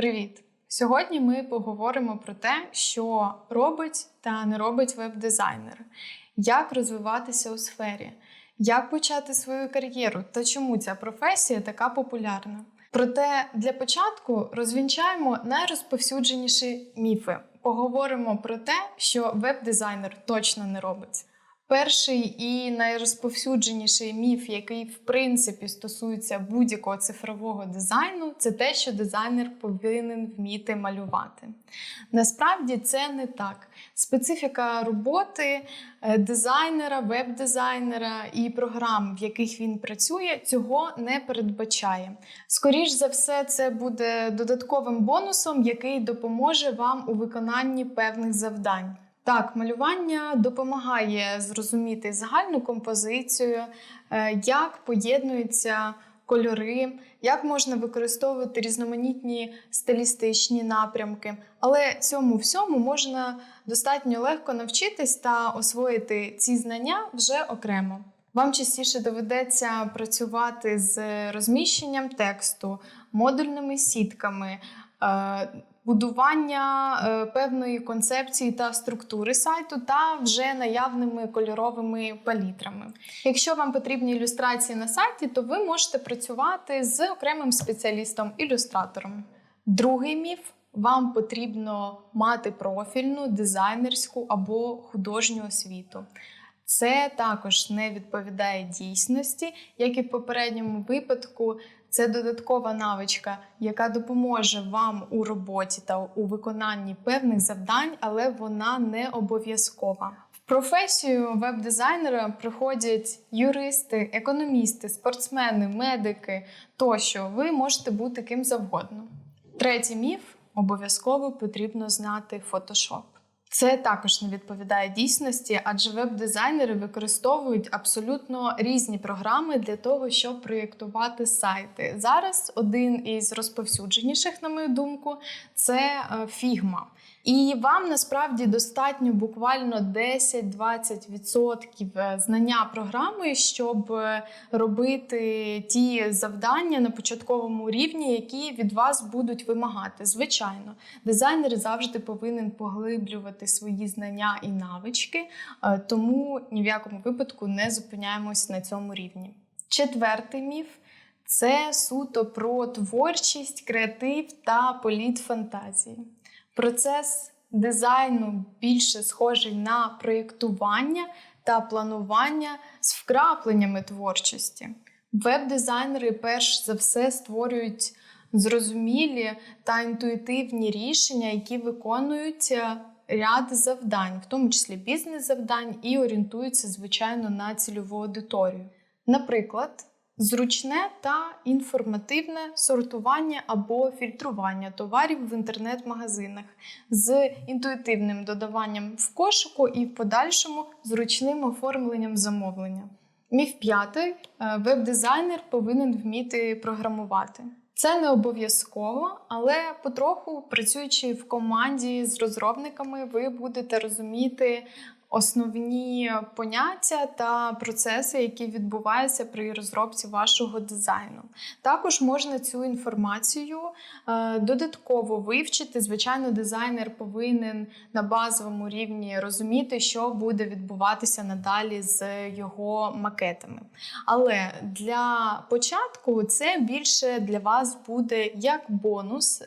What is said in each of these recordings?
Привіт! Сьогодні ми поговоримо про те, що робить та не робить веб-дизайнер, як розвиватися у сфері, як почати свою кар'єру та чому ця професія така популярна. Проте для початку розвінчаємо найрозповсюдженіші міфи. Поговоримо про те, що веб-дизайнер точно не робить. Перший і найрозповсюдженіший міф, який в принципі стосується будь-якого цифрового дизайну, це те, що дизайнер повинен вміти малювати. Насправді це не так. Специфіка роботи е, дизайнера, веб-дизайнера і програм, в яких він працює, цього не передбачає. Скоріш за все, це буде додатковим бонусом, який допоможе вам у виконанні певних завдань. Так, малювання допомагає зрозуміти загальну композицію, е, як поєднуються кольори, як можна використовувати різноманітні стилістичні напрямки. Але цьому всьому можна достатньо легко навчитись та освоїти ці знання вже окремо. Вам частіше доведеться працювати з розміщенням тексту, модульними сітками. Будування е, певної концепції та структури сайту та вже наявними кольоровими палітрами. Якщо вам потрібні ілюстрації на сайті, то ви можете працювати з окремим спеціалістом-ілюстратором. Другий міф. Вам потрібно мати профільну, дизайнерську або художню освіту. Це також не відповідає дійсності, як і в попередньому випадку. Це додаткова навичка, яка допоможе вам у роботі та у виконанні певних завдань, але вона не обов'язкова. В професію веб-дизайнера приходять юристи, економісти, спортсмени, медики тощо. Ви можете бути ким завгодно. Третій міф обов'язково потрібно знати Photoshop. Це також не відповідає дійсності, адже веб-дизайнери використовують абсолютно різні програми для того, щоб проєктувати сайти. Зараз один із розповсюдженіших, на мою думку, це е, Figma. І вам насправді достатньо буквально 10-20% е, знання програми, щоб е, робити ті завдання на початковому рівні, які від вас будуть вимагати. Звичайно, дизайнер завжди повинен поглиблювати свої знання і навички, е, тому ні в якому випадку не зупиняємось на цьому рівні. Четвертий міф. Це суто про творчість, креатив та політ фантазії. Процес дизайну більше схожий на проєктування та планування з вкрапленнями творчості. Веб-дизайнери перш за все створюють зрозумілі та інтуїтивні рішення, які виконують е, ряд завдань, в тому числі бізнес-завдань, і орієнтуються, звичайно, на цільову аудиторію. Наприклад, Зручне та інформативне сортування або фільтрування товарів в інтернет-магазинах з інтуїтивним додаванням в кошику і в подальшому зручним оформленням замовлення. Міф п'ятий: е, веб-дизайнер повинен вміти програмувати. Це не обов'язково, але потроху працюючи в команді з розробниками, ви будете розуміти основні поняття та процеси, які відбуваються при розробці вашого дизайну. Також можна цю інформацію е, додатково вивчити. Звичайно, дизайнер повинен на базовому рівні розуміти, що буде відбуватися надалі з його макетами. Але для початку це більше для вас буде як бонус, е,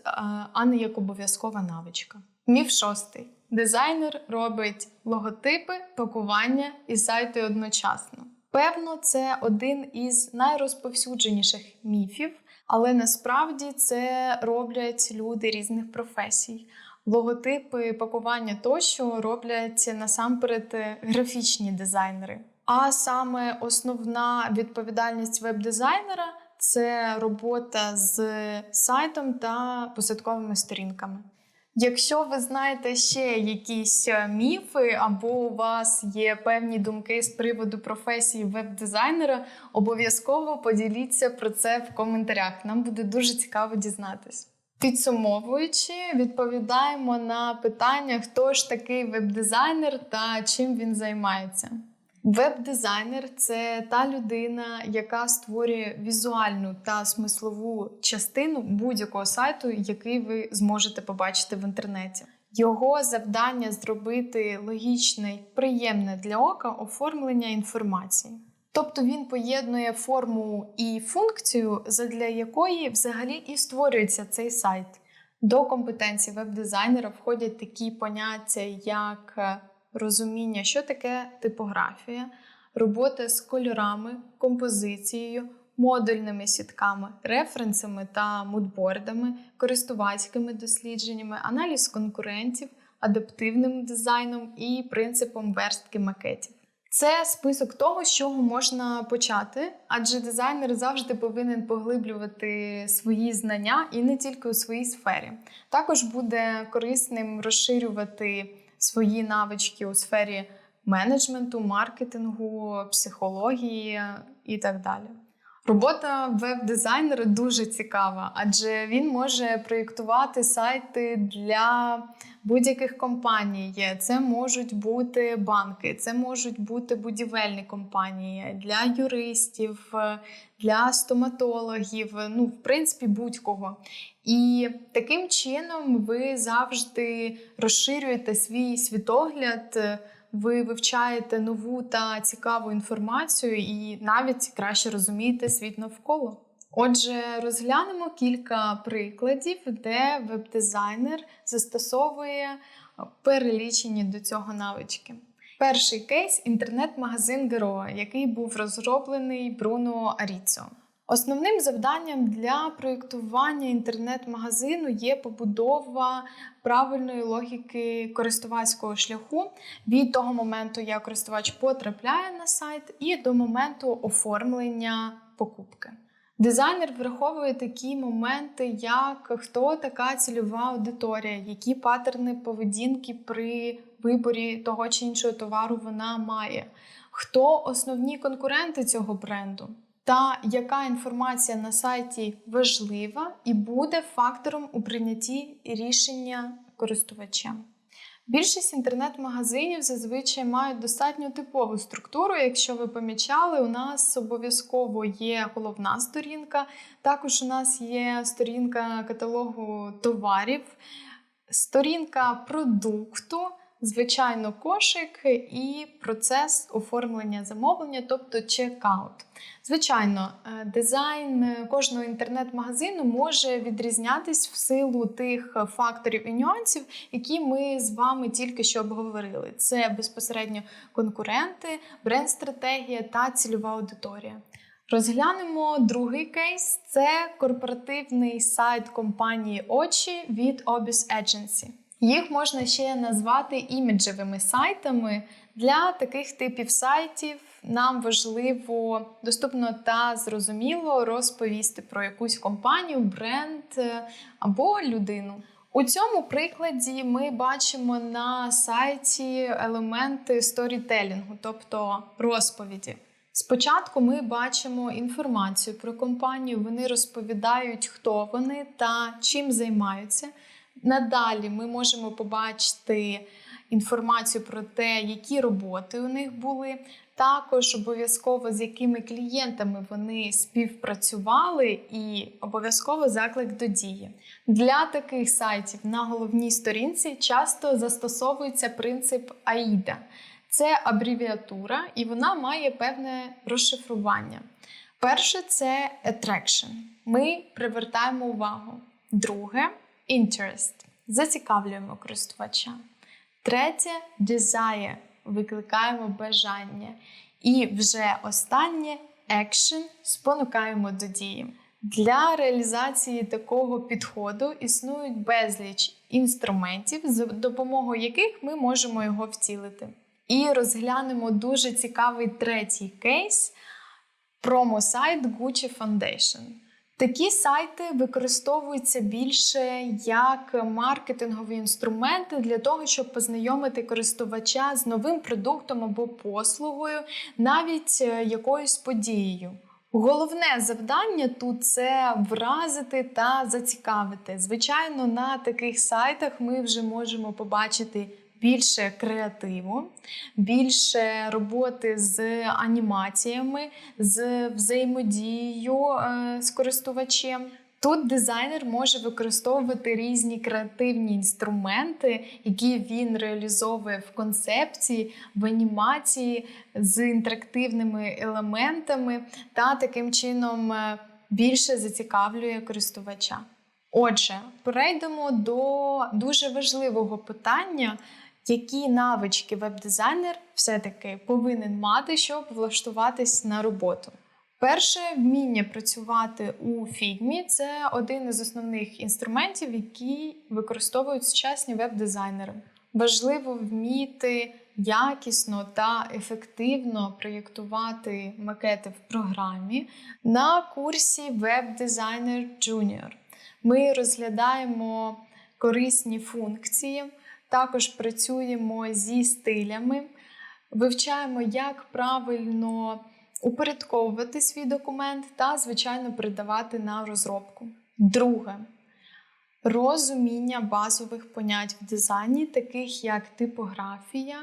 а не як обов'язкова навичка. Міф шостий. Дизайнер робить логотипи, пакування і сайти одночасно. Певно, це один із найрозповсюдженіших міфів, але насправді це роблять люди різних професій. Логотипи, пакування тощо роблять насамперед графічні дизайнери. А саме основна відповідальність веб-дизайнера це робота з сайтом та посадковими сторінками. Якщо ви знаєте ще якісь е, міфи, або у вас є певні думки з приводу професії веб-дизайнера, обов'язково поділіться про це в коментарях. Нам буде дуже цікаво дізнатись. Підсумовуючи, відповідаємо на питання, хто ж такий веб-дизайнер та чим він займається. Веб-дизайнер це та людина, яка створює візуальну та смислову частину будь-якого сайту, який ви зможете побачити в інтернеті. Його завдання зробити логічне й приємне для ока оформлення інформації. Тобто він поєднує форму і функцію, задля якої взагалі і створюється цей сайт. До компетенцій веб-дизайнера входять такі поняття, як е, розуміння, що таке типографія, робота з кольорами, композицією, модульними сітками, референсами та мудбордами, користувацькими дослідженнями, аналіз конкурентів, адаптивним дизайном і принципом верстки макетів. Це список того, з чого можна почати, адже дизайнер завжди повинен поглиблювати свої знання і не тільки у своїй сфері. Також буде корисним розширювати свої навички у сфері менеджменту, маркетингу, психології і так далі. Робота веб-дизайнера дуже цікава, адже він може проєктувати сайти для будь-яких компаній. Це можуть бути банки, це можуть бути будівельні компанії для юристів, для стоматологів, ну, в принципі, будь-кого. І таким чином ви завжди розширюєте свій світогляд. Ви вивчаєте нову та цікаву інформацію і навіть краще розумієте світ навколо. Отже, розглянемо кілька прикладів, де веб-дизайнер застосовує перелічені до цього навички. Перший кейс інтернет-магазин Героа, який був розроблений Бруно Аріцо. Основним завданням для проєктування інтернет-магазину є побудова правильної логіки користувацького шляху від того моменту, як користувач потрапляє на сайт, і до моменту оформлення покупки. Дизайнер враховує такі моменти, як хто така цільова аудиторія, які паттерни поведінки при виборі того чи іншого товару вона має, хто основні конкуренти цього бренду та яка інформація на сайті важлива і буде фактором у прийнятті рішення користувача. Більшість інтернет-магазинів зазвичай мають достатньо типову структуру. Якщо ви помічали, у нас обов'язково є головна сторінка, також у нас є сторінка каталогу товарів, сторінка продукту звичайно, кошик і процес оформлення замовлення, тобто чекаут. Звичайно, е, дизайн кожного інтернет-магазину може відрізнятись в силу тих факторів і нюансів, які ми з вами тільки що обговорили. Це безпосередньо конкуренти, бренд-стратегія та цільова аудиторія. Розглянемо другий кейс: це корпоративний сайт компанії Очі від Obis Agency. Їх можна ще назвати іміджевими сайтами. Для таких типів сайтів нам важливо доступно та зрозуміло розповісти про якусь компанію, бренд е, або людину. У цьому прикладі ми бачимо на сайті елементи сторітелінгу, тобто розповіді. Спочатку ми бачимо інформацію про компанію, вони розповідають, хто вони та чим займаються. Надалі ми можемо побачити інформацію про те, які роботи у них були. Також обов'язково з якими клієнтами вони співпрацювали, і обов'язково заклик до дії. Для таких сайтів на головній сторінці часто застосовується принцип AIDA. Це абревіатура, і вона має певне розшифрування. Перше це attraction. Ми привертаємо увагу. Друге interest. Зацікавлюємо користувача. Третє desire. Викликаємо бажання. І вже останнє action спонукаємо до дії. Для реалізації такого підходу існують безліч інструментів, за допомогою яких ми можемо його втілити. І розглянемо дуже цікавий третій кейс промо-сайт Gucci Foundation. Такі сайти використовуються більше як маркетингові інструменти для того, щоб познайомити користувача з новим продуктом або послугою, навіть е, якоюсь подією. Головне завдання тут це вразити та зацікавити. Звичайно, на таких сайтах ми вже можемо побачити більше креативу, більше роботи з анімаціями, з взаємодією е, з користувачем. Тут дизайнер може використовувати різні креативні інструменти, які він реалізовує в концепції, в анімації з інтерактивними елементами та таким чином е, більше зацікавлює користувача. Отже, перейдемо до дуже важливого питання, які навички веб-дизайнер все-таки повинен мати, щоб влаштуватись на роботу. Перше вміння працювати у фігмі це один із основних інструментів, які використовують сучасні веб-дизайнери. Важливо вміти якісно та ефективно проєктувати макети в програмі. На курсі Web Designer Junior ми розглядаємо корисні функції, також працюємо зі стилями, вивчаємо, як правильно упорядковувати свій документ та, звичайно, передавати на розробку. Друге розуміння базових понять в дизайні, таких як типографія,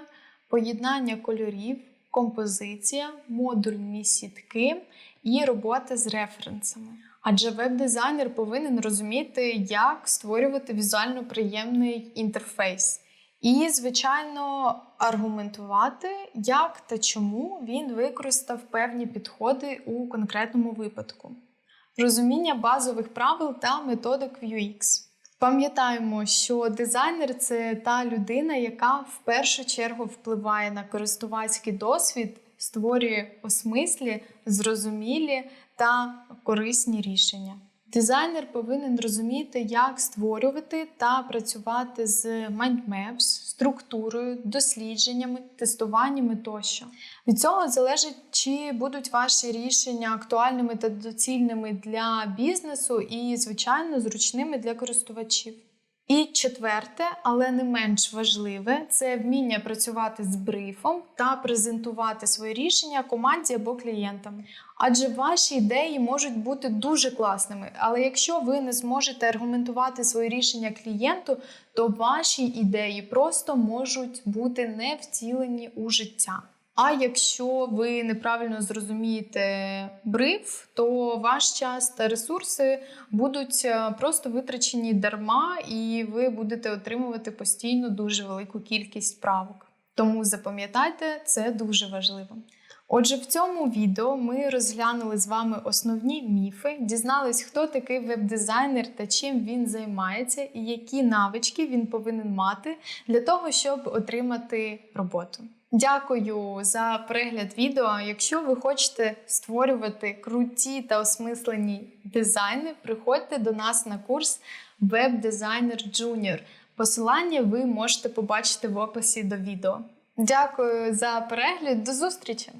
поєднання кольорів, композиція, модульні сітки і робота з референсами. Адже веб-дизайнер повинен розуміти, як створювати візуально приємний інтерфейс. І, звичайно, аргументувати, як та чому він використав певні підходи у конкретному випадку. Розуміння базових правил та методик в UX. Пам'ятаємо, що дизайнер це та людина, яка в першу чергу впливає на користувацький досвід, створює осмислі, зрозумілі та корисні рішення. Дизайнер повинен розуміти, як створювати та працювати з mindmaps, структурою, дослідженнями, тестуваннями тощо. Від цього залежить, чи будуть ваші рішення актуальними та доцільними для бізнесу і, звичайно, зручними для користувачів. І четверте, але не менш важливе, це вміння працювати з брифом та презентувати свої рішення команді або клієнтам. Адже ваші ідеї можуть бути дуже класними, але якщо ви не зможете аргументувати свої рішення клієнту, то ваші ідеї просто можуть бути не втілені у життя. А якщо ви неправильно зрозумієте бриф, то ваш час та ресурси будуть е, просто витрачені дарма, і ви будете отримувати постійно дуже велику кількість правок. Тому запам'ятайте, це дуже важливо. Отже, в цьому відео ми розглянули з вами основні міфи, дізнались, хто такий веб-дизайнер та чим він займається, і які навички він повинен мати для того, щоб отримати роботу. Дякую за перегляд відео. Якщо ви хочете створювати круті та осмислені дизайни, приходьте до нас на курс Web Designer Junior. Посилання ви можете побачити в описі до відео. Дякую за перегляд, до зустрічі!